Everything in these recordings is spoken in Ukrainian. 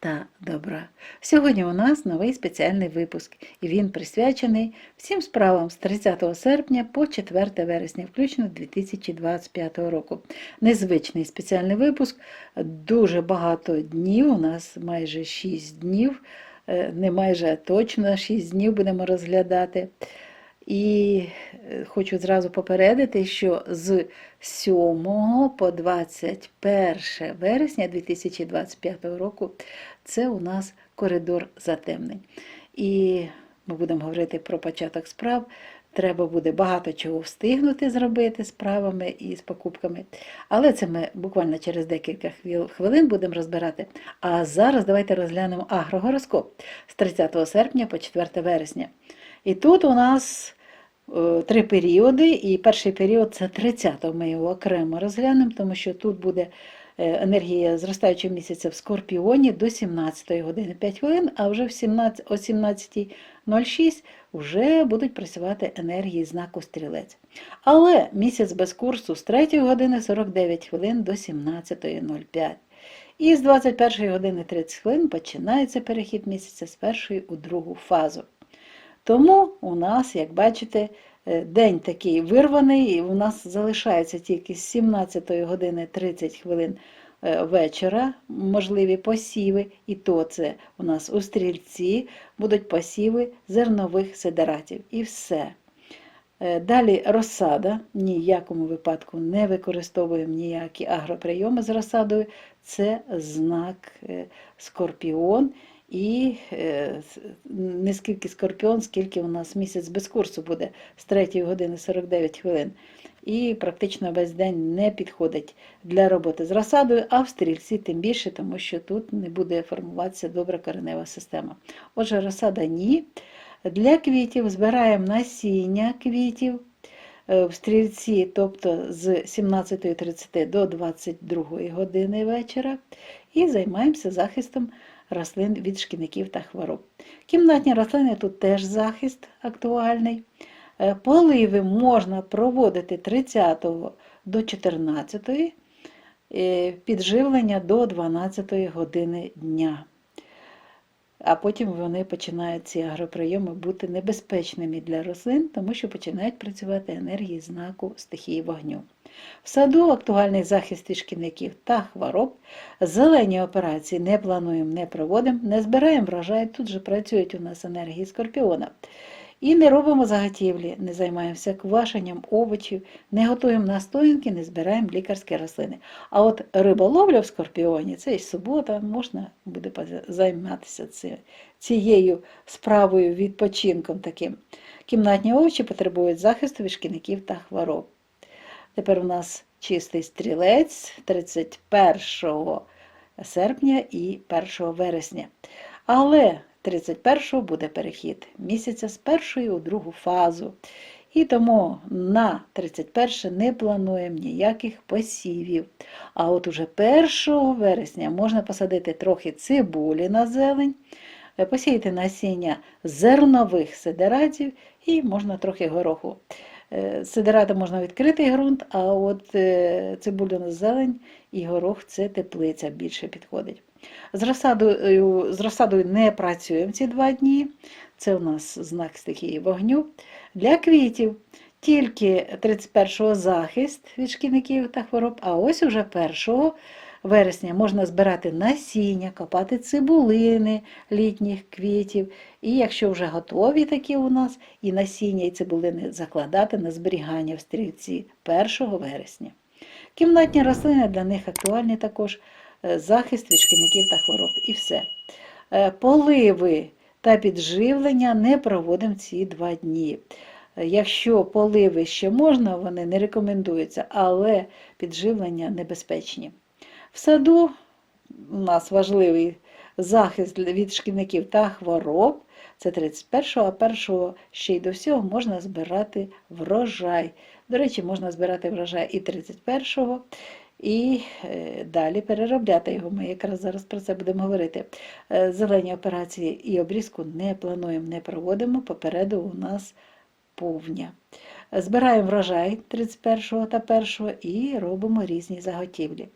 та добра. Сьогодні у нас новий спеціальний випуск, і він присвячений всім справам з 30 серпня по 4 вересня, включно 2025 року. Незвичний спеціальний випуск. Дуже багато днів, у нас майже 6 днів, е, не майже точно 6 днів будемо розглядати. І е, хочу зразу попередити, що з 7 по 21 вересня 2025 року це у нас коридор затемнень. І ми будемо говорити про початок справ. Треба буде багато чого встигнути зробити з правами і з покупками. Але це ми буквально через декілька хвилин будемо розбирати. А зараз давайте розглянемо агрогороскоп з 30 серпня по 4 вересня. І тут у нас три періоди, і перший період це 30-го, ми його окремо розглянемо, тому що тут буде е, енергія зростаючого місяця в Скорпіоні до 17 години 5 хвилин, а вже в 17, о 17.06 вже будуть працювати енергії знаку стрілець. Але місяць без курсу з 3 години 49 хвилин до 17.05. І з 21 години 30 хвилин починається перехід місяця з першої у другу фазу. Тому у нас, як бачите, е, день такий вирваний, і у нас залишається тільки з 17 години 30 хвилин е, вечора можливі посіви, і то це у нас у стрільці будуть посіви зернових сидератів. І все. Е, Далі розсада. Ні в якому випадку не використовуємо ніякі агроприйоми з розсадою. Це знак скорпіон. І е, не скільки скорпіон, скільки у нас місяць без курсу буде з 3 години 49 хвилин. І практично весь день не підходить для роботи з розсадою, а в стрільці тим більше, тому що тут не буде формуватися добра коренева система. Отже, розсада ні. Для квітів збираємо насіння квітів е, в стрільці, тобто з 17.30 до 22 години вечора, і займаємося захистом рослин від шкідників та хвороб. Кімнатні рослини тут теж захист актуальний. Е, Поливи можна проводити 30 до 14, е, підживлення до 12 години дня. А потім вони починають ці агроприйоми бути небезпечними для рослин, тому що починають працювати енергії знаку стихії вогню. В саду актуальний захист від шкідників та хвороб. Зелені операції не плануємо, не проводимо, не збираємо врожай, тут же працюють у нас енергії скорпіона. І не робимо заготівлі, не займаємося квашенням овочів, не готуємо настоянки, не збираємо лікарські рослини. А от риболовля в скорпіоні це і субота, можна буде займатися цією справою, відпочинком таким. Кімнатні овочі потребують захисту від шкідників та хвороб. Тепер у нас чистий стрілець 31 серпня і 1 вересня. Але 31 буде перехід місяця з першої у другу фазу. І тому на 31 не плануємо ніяких посівів. А от уже 1 вересня можна посадити трохи цибулі на зелень, посіяти насіння зернових сидератів і можна трохи гороху. Е, Сидерати можна відкритий ґрунт, а от е, цибуляна зелень і горох це теплиця більше підходить. З розсадою, з розсадою не працюємо ці два дні. Це у нас знак стихії вогню. Для квітів тільки 31-го захист від шкідників та хвороб, а ось уже 1 вересня можна збирати насіння, копати цибулини літніх квітів. І якщо вже готові такі у нас, і насіння, і цибулини закладати на зберігання в стрільці 1 вересня. Кімнатні рослини для них актуальні також е, захист від шкідників та хвороб. І все. Е, Поливи та підживлення не проводимо ці два дні. Е, Якщо поливи ще можна, вони не рекомендуються, але підживлення небезпечні. В саду у нас важливий захист від шкідників та хвороб. Це 31-го, а 1-го ще й до всього можна збирати врожай. До речі, можна збирати врожай і 31-го, і е, далі переробляти його. Ми якраз зараз про це будемо говорити. Е, Зелені операції і обрізку не плануємо, не проводимо. Попереду у нас повня. Збираємо врожай 31 та 1 і робимо різні заготівлі.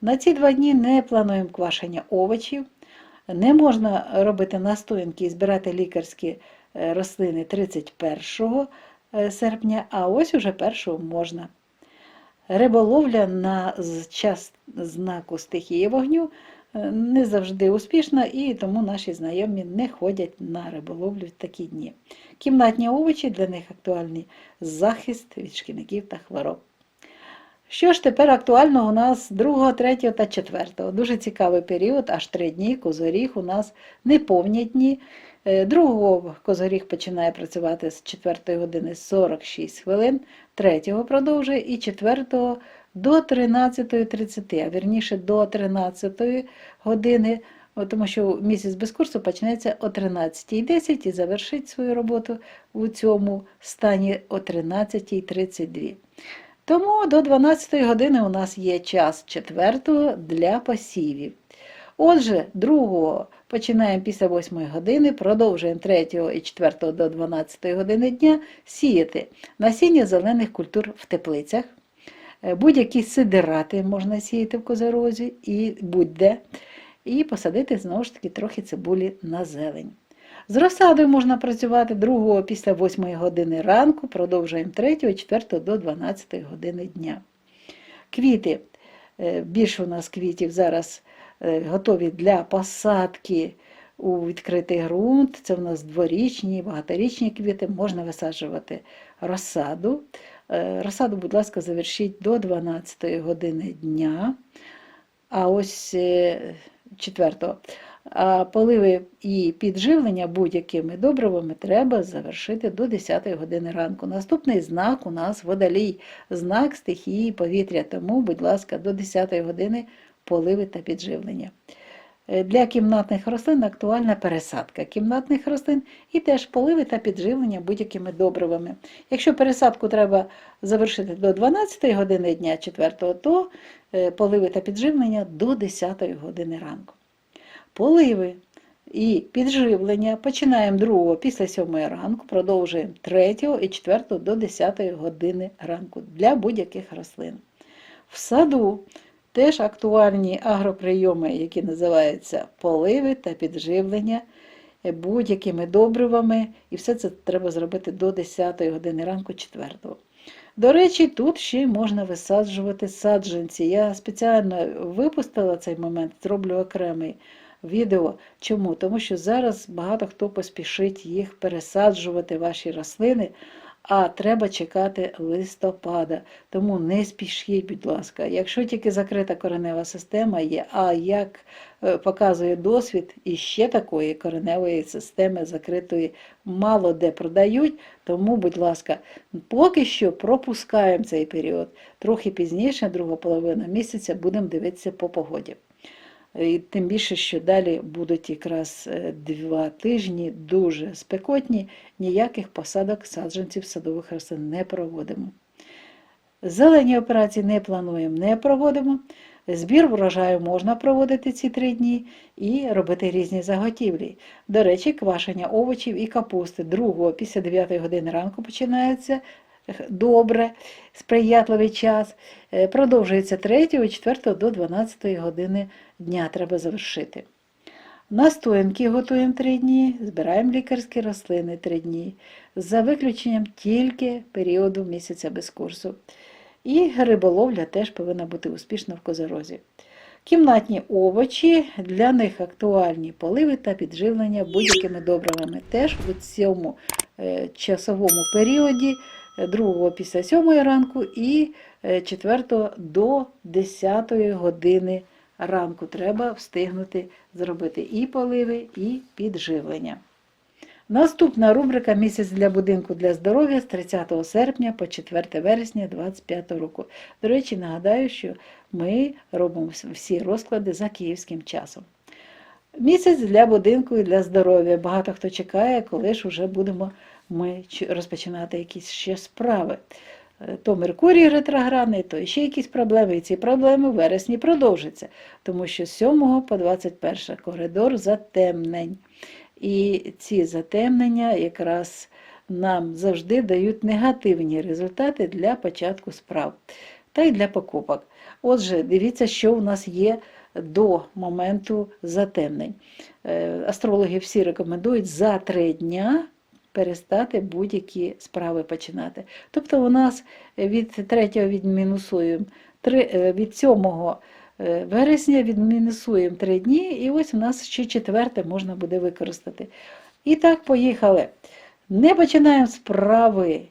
На ці два дні не плануємо квашення овочів. Не можна робити настоянки і збирати лікарські е, рослини 31 е, серпня, а ось уже 1 можна. Риболовля на час знаку стихії вогню не завжди успішна, і тому наші знайомі не ходять на риболовлю в такі дні. Кімнатні овочі для них актуальні захист від шкідників та хвороб. Що ж тепер актуально у нас 2, 3 та 4? Дуже цікавий період, аж 3 дні. Козоріг у нас неповні дні. Е, Другого козоріг починає працювати з 4 години 46 хвилин, 3 продовжує і 4 до 13.30, а вірніше до 13 години, тому що місяць без курсу почнеться о 13.10 і завершить свою роботу у цьому стані о 13.32. Тому до 12 години у нас є час четвертого для посівів. Отже, другого починаємо після 8 години, продовжуємо 3 і 4 до 12 години дня сіяти насіння зелених культур в теплицях. Е, Будь-які сидирати можна сіяти в козорозі і будь-де. І посадити знову ж таки трохи цибулі на зелень. З розсадою можна працювати 2 після 8 години ранку, продовжуємо 3 4 до 12 години дня. Квіти. Е, Більше у нас квітів зараз е, готові для посадки у відкритий ґрунт. Це у нас дворічні, багаторічні квіти, можна висаджувати розсаду. Е, Розсаду, будь ласка, завершіть до 12 години дня. А ось е, четвертого. А поливи і підживлення будь-якими добривами треба завершити до 10 години ранку. Наступний знак у нас водолій, знак стихії повітря. Тому, будь ласка, до 10 години поливи та підживлення. Е, Для кімнатних рослин актуальна пересадка кімнатних рослин і теж поливи та підживлення будь-якими добривами. Якщо пересадку треба завершити до 12 години дня 4, то е, поливи та підживлення до 10 години ранку. Поливи і підживлення починаємо 2 після 7 ранку, продовжуємо 3 і 4 до 10 години ранку для будь-яких рослин. В саду теж актуальні агроприйоми, які називаються поливи та підживлення е, будь-якими добривами, і все це треба зробити до 10 години ранку 4-го. До речі, тут ще можна висаджувати саджанці. Я спеціально випустила цей момент, зроблю окремий відео. Чому? Тому що зараз багато хто поспішить їх пересаджувати, ваші рослини, а треба чекати листопада. Тому не спішіть, будь ласка. Якщо тільки закрита коренева система є, а як е, показує досвід, і ще такої кореневої системи закритої мало де продають, тому, будь ласка, поки що пропускаємо цей період. Трохи пізніше, друга половина місяця, будемо дивитися по погоді. І тим більше, що далі будуть якраз е, два тижні дуже спекотні, ніяких посадок саджанців садових рослин не проводимо. Зелені операції не плануємо, не проводимо. Збір врожаю можна проводити ці три дні і робити різні заготівлі. До речі, квашення овочів і капусти 2 після 9 години ранку починається добре, сприятливий час. Е, Продовжується 3 4 до 12 години дня треба завершити. Настоянки готуємо 3 дні, збираємо лікарські рослини 3 дні, за виключенням тільки періоду місяця без курсу. І риболовля теж повинна бути успішна в козорозі. Кімнатні овочі, для них актуальні поливи та підживлення будь-якими добривами. Теж у цьому е, часовому періоді, 2 після 7 ранку і 4 до 10 години ранку треба встигнути зробити і поливи, і підживлення. Наступна рубрика Місяць для будинку для здоров'я з 30 серпня по 4 вересня 2025 року. До речі, нагадаю, що ми робимо всі розклади за київським часом. Місяць для будинку і для здоров'я. Багато хто чекає, коли ж вже будемо ми розпочинати якісь ще справи. е, то Меркурій ретроградний, то ще якісь проблеми. І ці проблеми в вересні продовжаться, тому що з 7 по 21 коридор затемнень. І ці затемнення якраз нам завжди дають негативні результати для початку справ та й для покупок. Отже, дивіться, що у нас є до моменту затемнень. Е, Астрологи всі рекомендують за три дня перестати будь-які справи починати. Тобто у нас від 3 відмінусуємо е, від 7 е, вересня відмінусуємо 3 дні, і ось у нас ще четверте можна буде використати. І так, поїхали. Не починаємо справи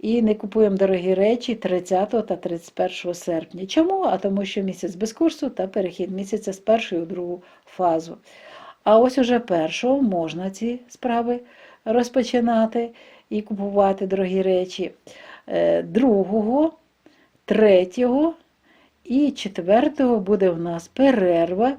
і не купуємо дорогі речі 30 та 31 серпня. Чому? А тому що місяць без курсу та перехід місяця з першої у другу фазу. А ось уже першого можна ці справи розпочинати і купувати дорогі речі. Е, Другого, третього і четвертого буде в нас перерва.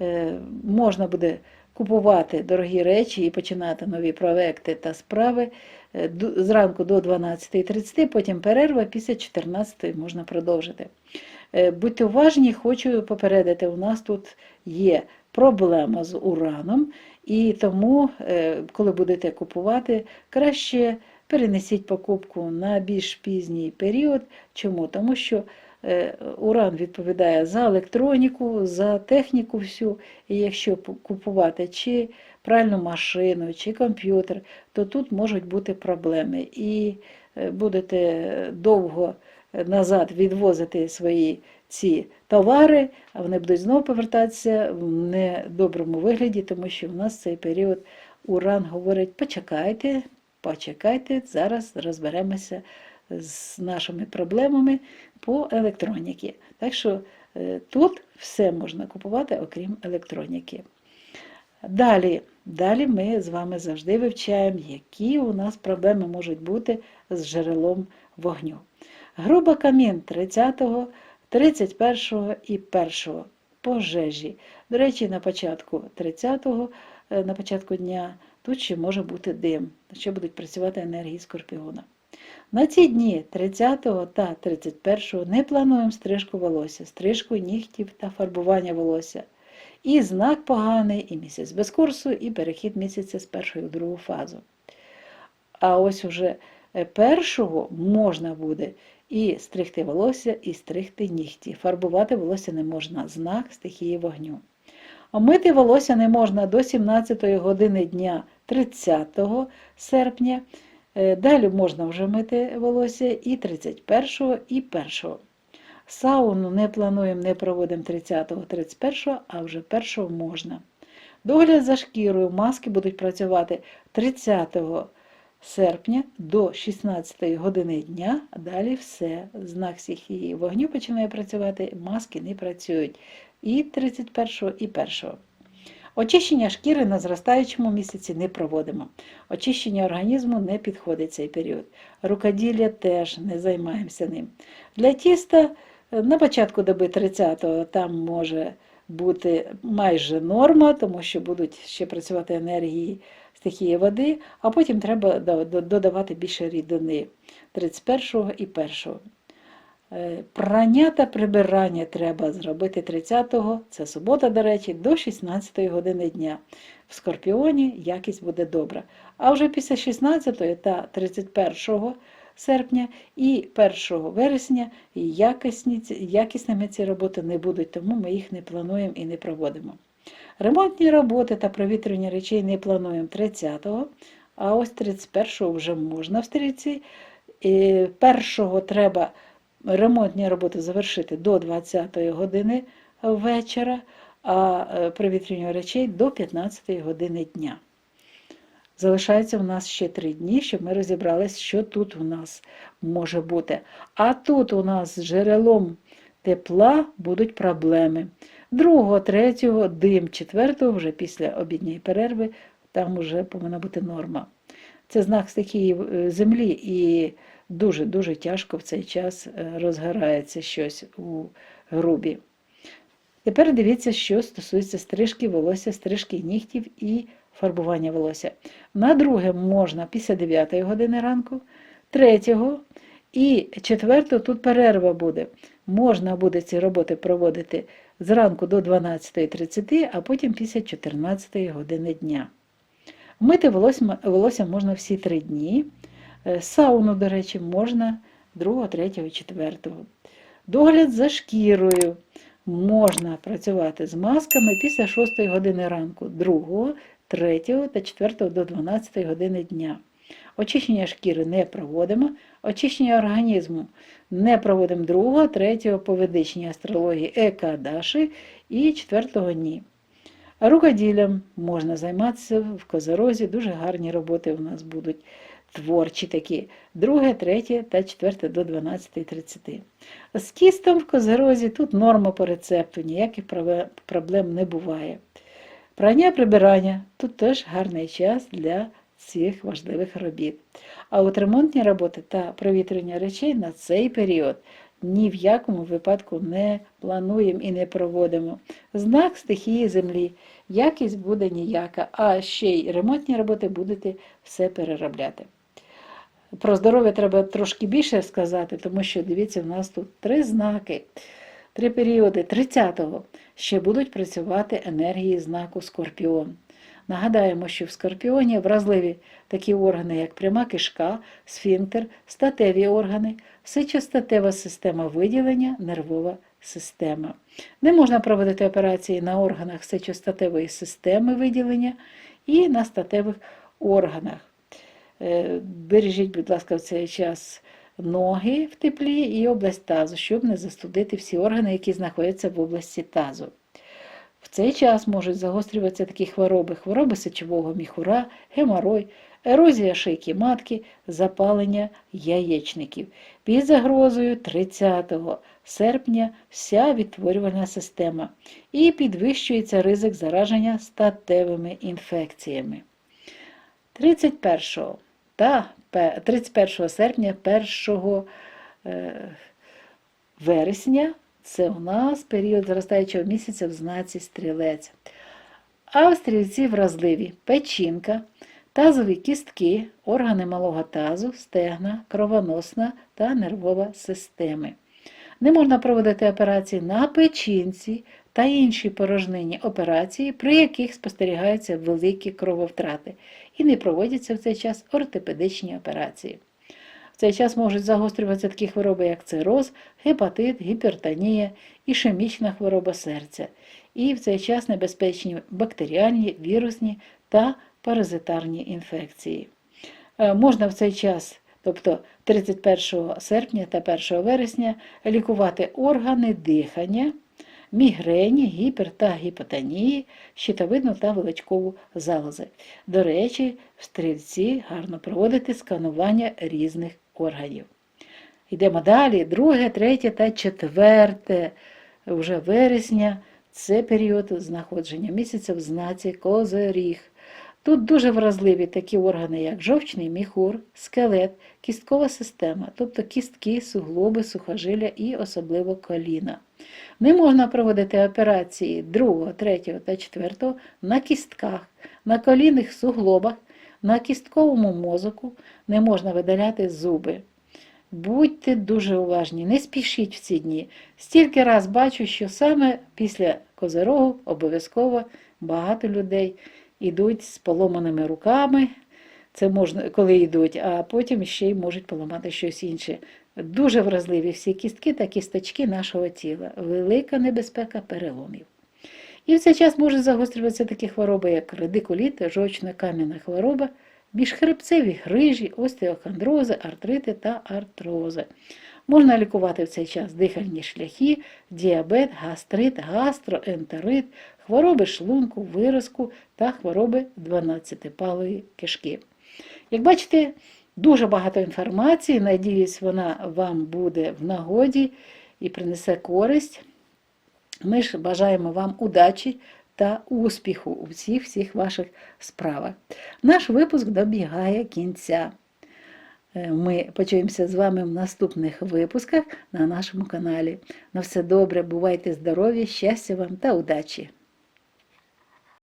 Е, Можна буде купувати дорогі речі і починати нові проекти та справи е, зранку до 12.30, потім перерва, після 14.00 можна продовжити. Будьте уважні, хочу попередити, у нас тут є проблема з ураном, і тому, е, коли будете купувати, краще перенесіть покупку на більш пізній період. Чому? Тому що е, уран відповідає за електроніку, за техніку всю. І якщо купувати чи пральну машину, чи комп'ютер, то тут можуть бути проблеми. І е, будете довго назад відвозити свої ці товари, а вони будуть знову повертатися в недоброму вигляді, тому що в нас цей період уран говорить: почекайте, почекайте, зараз розберемося з нашими проблемами по електроніці. Так що е, тут все можна купувати, окрім електроніки. Далі, далі ми з вами завжди вивчаємо, які у нас проблеми можуть бути з джерелом вогню. Груба камін 30-го, 31-го і 1-го пожежі. До речі, на початку 30-го, е, на початку дня, тут ще може бути дим, ще будуть працювати енергії скорпіона. На ці дні 30 та 31 не плануємо стрижку волосся, стрижку нігтів та фарбування волосся. І знак поганий, і місяць без курсу, і перехід місяця з першої в другу фазу. А ось уже е, першого можна буде і стригти волосся, і стригти нігті. Фарбувати волосся не можна, знак стихії вогню. А мити волосся не можна до 17 години дня 30 серпня. Е, Далі можна вже мити волосся і 31, і 1. Сауну не плануємо, не проводимо 30-го, 31, а вже 1 можна. Догляд за шкірою маски будуть працювати 30 серпня до 16 години дня, далі все. Знак стихії вогню починає працювати, маски не працюють. І 31, і 1. Очищення шкіри на зростаючому місяці не проводимо. Очищення організму не підходить цей період. Рукоділля теж не займаємося ним. Для тіста е, на початку доби 30-го там може бути майже норма, тому що будуть ще працювати енергії стихії води, а потім треба до- до- додавати більше рідини 31-го і 1-го. Е, Прання та прибирання треба зробити 30-го, це субота, до речі, до 16 години дня. В Скорпіоні якість буде добра. А вже після 16 та 31 серпня і 1 вересня якісні, якісними ці роботи не будуть, тому ми їх не плануємо і не проводимо. Ремонтні роботи та провітрювання речей не плануємо 30-го, а ось 31-го вже можна в стрільці. І Першого треба ремонтні роботи завершити до 20-ї години вечора, а е, провітрювання речей до 15-ї години дня. Залишається у нас ще три дні, щоб ми розібрались, що тут у нас може бути. А тут у нас з джерелом тепла будуть проблеми. Другого, третього, дим, четвертого, вже після обідньої перерви, там вже повинна бути норма. Це знак стихії е, землі, і дуже-дуже тяжко в цей час е, розгорається щось у грубі. Тепер дивіться, що стосується стрижки волосся, стрижки нігтів і фарбування волосся. На друге можна після 9 години ранку, третього І четверто, тут перерва буде. Можна буде ці роботи проводити зранку до 12.30, а потім після 14 години дня. Мити волосся, можна всі три дні. Е, Сауну, до речі, можна 2, 3, 4. Догляд за шкірою. Можна працювати з масками після 6 години ранку, 2, 3 та 4 до 12 години дня. Очищення шкіри не проводимо, очищення організму не проводимо 2, 3 по астрології Екадаші і 4 ні. Рукоділлям можна займатися в Козорозі, дуже гарні роботи у нас будуть творчі такі. 2, 3 та 4 до 12.30. З кістом в Козорозі тут норма по рецепту, ніяких проблем не буває. Прання прибирання тут теж гарний час для цих важливих робіт. А от ремонтні роботи та провітрення речей на цей період ні в якому випадку не плануємо і не проводимо. Знак стихії землі. Якість буде ніяка, а ще й ремонтні роботи будете все переробляти. Про здоров'я треба трошки більше сказати, тому що дивіться, в нас тут три знаки, три періоди. 30-го ще будуть працювати енергії знаку Скорпіон. Нагадаємо, що в Скорпіоні вразливі такі органи, як пряма кишка, сфінктер, статеві органи, сичостатева система виділення, нервова система. Не можна проводити операції на органах сечостатевої системи виділення і на статевих органах. Е, Бережіть, будь ласка, в цей час ноги в теплі і область тазу, щоб не застудити всі органи, які знаходяться в області тазу. В цей час можуть загострюватися такі хвороби: хвороби сечового міхура, геморой, ерозія шийки матки, запалення яєчників. Під загрозою 30 серпня вся відтворювальна система і підвищується ризик зараження статевими інфекціями. 31 та 31 серпня, 1 е, вересня це у нас період зростаючого місяця в знаці стрілець. А в стрільці вразливі печінка, тазові кістки, органи малого тазу, стегна, кровоносна та нервова системи. Не можна проводити операції на печінці та інші порожнині операції, при яких спостерігаються великі крововтрати, і не проводяться в цей час ортопедичні операції. В цей час можуть загострюватися такі хвороби, як цироз, гепатит, гіпертонія, ішемічна хвороба серця. І в цей час небезпечні бактеріальні, вірусні та паразитарні інфекції. Е, Можна в цей час, тобто 31 серпня та 1 вересня, лікувати органи дихання, мігрені, гіпер та гіпотонії, щитовидну та величкову залози. До речі, в стрільці гарно проводити сканування різних органів. Йдемо далі. Друге, третє та четверте вже вересня. Це період знаходження місяця в знаці Козиріг. Тут дуже вразливі такі органи, як жовчний міхур, скелет, кісткова система, тобто кістки, суглоби, сухожилля і особливо коліна. Не можна проводити операції 2, 3 та 4 на кістках, на колінних суглобах, на кістковому мозоку, не можна видаляти зуби. Будьте дуже уважні, не спішіть в ці дні. Стільки раз бачу, що саме після козирогу обов'язково багато людей йдуть з поломаними руками. Це можна, коли йдуть, а потім ще й можуть поламати щось інше. Дуже вразливі всі кістки та кісточки нашого тіла. Велика небезпека переломів. І в цей час можуть загострюватися такі хвороби, як радикуліт, жовчно-кам'яна хвороба, більшхребцеві грижі, остеохондрози, артрити та артрози. Можна лікувати в цей час дихальні шляхи, діабет, гастрит, гастроентерит, хвороби шлунку, виразку та хвороби 12-палої кишки. Як бачите, дуже багато інформації. Надіюсь, вона вам буде в нагоді і принесе користь. Ми ж бажаємо вам удачі та успіху у всіх всіх ваших справах. Наш випуск добігає кінця. Е, Ми почуємося з вами в наступних випусках на нашому каналі. На все добре, бувайте здорові, щастя вам та удачі!